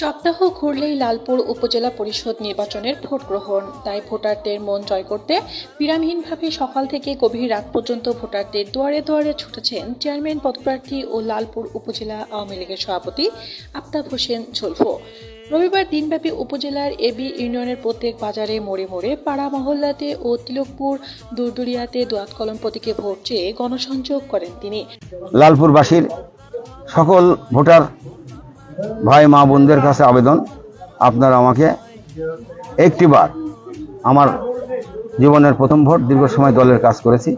সপ্তাহ ঘুরলেই লালপুর উপজেলা পরিষদ নির্বাচনের ভোট গ্রহণ। তাই ভোটারদের মন জয় করতে বিরামহীনভাবে সকাল থেকে গভীর রাত পর্যন্ত ভোটারদের দুয়ারে দুয়ারে ছুটেছেন চেয়ারম্যান পদপ্রার্থী ও লালপুর উপজেলা আওয়ামী লীগের সভাপতি আফতাব হোসেন ঝুলফো। রবিবার দিনব্যাপী উপজেলার এবি ইউনিয়নের প্রত্যেক বাজারে মোড়ে মোড়ে পাড়া মহল্লাতে ও তিলকপুর দুরদুরিয়াতে দোয়াত কলম প্রতীকে ভোট চেয়ে গণসংযোগ করেন তিনি। লালপুরবাসীর সকল ভোটার ভাই, মা বোনদের কাছে আবেদন। আপনারা আমাকে একটিবার আমার জীবনের প্রথম ভোট, দীর্ঘ সময় দলের কাজ করেছি।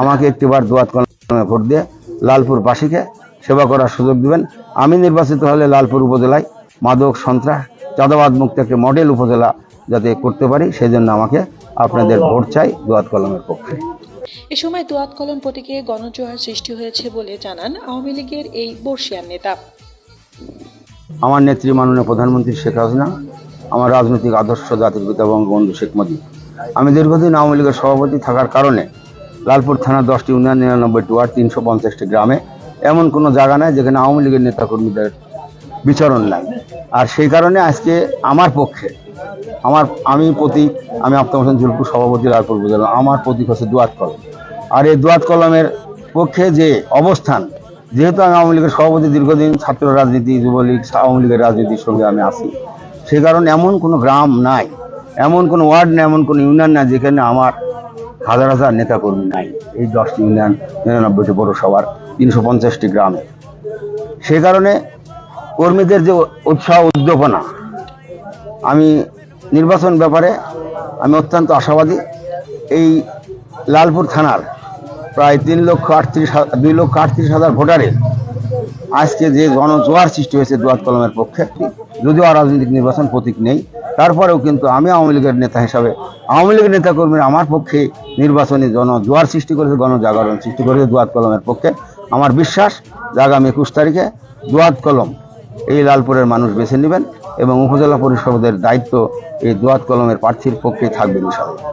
আমাকে একটিবার দোয়াত কলমে ভোট দিয়ে লালপুরবাসীকে সেবা করার সুযোগ দিবেন। আমি নির্বাচিত হলে লালপুর উপজেলায় মাদক সন্ত্রাস, চাঁদাবাদ মুক্ত একটি মডেল উপজেলা যাতে করতে পারি সেই জন্য আমাকে আপনাদের ভোট চাই দোয়াত কলমের পক্ষে। এ সময় দোয়াত কলম প্রতীকে গণজোয়ার সৃষ্টি হয়েছে বলে জানান আওয়ামী লীগের এই বর্ষিয়ান নেতা। আমার নেত্রী মাননীয় প্রধানমন্ত্রী শেখ হাসিনা, আমার রাজনৈতিক আদর্শ জাতির পিতা বঙ্গবন্ধু শেখ মুজিব। আমি দীর্ঘদিন আওয়ামী লীগের সভাপতি থাকার কারণে লালপুর থানার দশটি ইউনিয়ন নিরানব্বইটি ওয়ার্ড, তিনশো পঞ্চাশটি গ্রামে এমন কোনো জায়গা নাই যেখানে আওয়ামী লীগের নেতাকর্মীদের বিচরণ নাই। আর সেই কারণে আজকে আমার পক্ষে, আমার, আমি প্রতীক আমি আফতাব হোসেন জুলপুর সভাপতি লালপুর উপজেলা, আমার প্রতীক হচ্ছে দুয়াত কলম। আর এই দুয়াত কলমের পক্ষে যে অবস্থান যেহেতু আমি আওয়ামী লীগের সভাপতি, দীর্ঘদিন ছাত্র রাজনীতি, যুবলীগ আওয়ামী লীগের রাজনীতির সঙ্গে আমি আছি। সে কারণে এমন কোনো গ্রাম নাই, এমন কোনো ওয়ার্ড নাই, এমন কোনো ইউনিয়ন নাই যেখানে আমার হাজার হাজার নেতাকর্মী নাই। এই দশটি ইউনিয়ন নিরানব্বইটি পৌরসভার তিনশো পঞ্চাশটি গ্রামে। সেই কারণে কর্মীদের যে উৎসাহ উদ্দীপনা, আমি নির্বাচন ব্যাপারে আমি অত্যন্ত আশাবাদী। এই লালপুর থানার প্রায় তিন লক্ষ আটত্রিশ দুই লক্ষ আটত্রিশ হাজার ভোটারের আজকে যে গণজোয়ার সৃষ্টি হয়েছে দুয়াত কলমের পক্ষে যদিও রাজনৈতিক নির্বাচন প্রতীক নেই। তারপরেও কিন্তু আমি আওয়ামী লীগের নেতা হিসাবে, আওয়ামী লীগের নেতাকর্মীরা আমার পক্ষে নির্বাচনী জনজোয়ার সৃষ্টি করেছে, গণজাগরণ সৃষ্টি করেছে দুয়াত কলমের পক্ষে। আমার বিশ্বাস, যে আগামী একুশ তারিখে দুয়াত কলম এই লালপুরের মানুষ বেছে নেবেন এবং উপজেলা পরিষদের দায়িত্ব এই দোয়াত কলমের প্রার্থীর পক্ষে থাকবে ইনশাআল্লাহ।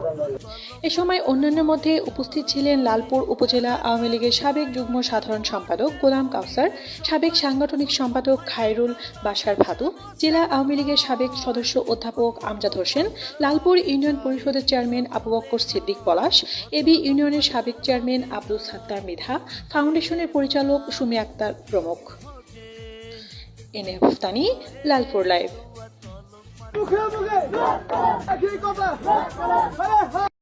এ সময় অন্যান্যের মধ্যে উপস্থিত ছিলেন লালপুর উপজেলা আওয়ামী লীগের সাবেক যুগ্ম সাধারণ সম্পাদক গোলাম কাউসার সাবেক সাংগঠনিক সম্পাদক খায়রুল বাসার ভাদু জেলা আওয়ামী লীগের সাবেক সদস্য অধ্যাপক আমজাদ হোসেন লালপুর ইউনিয়ন পরিষদের চেয়ারম্যান আবু বক্কর সিদ্দিক পলাশ এবি ইউনিয়নের সাবেক চেয়ারম্যান আব্দুল সাত্তার মেধা ফাউন্ডেশনের পরিচালক সুমি আক্তার প্রমুখ এনে হফতানি লালপুর লাইভ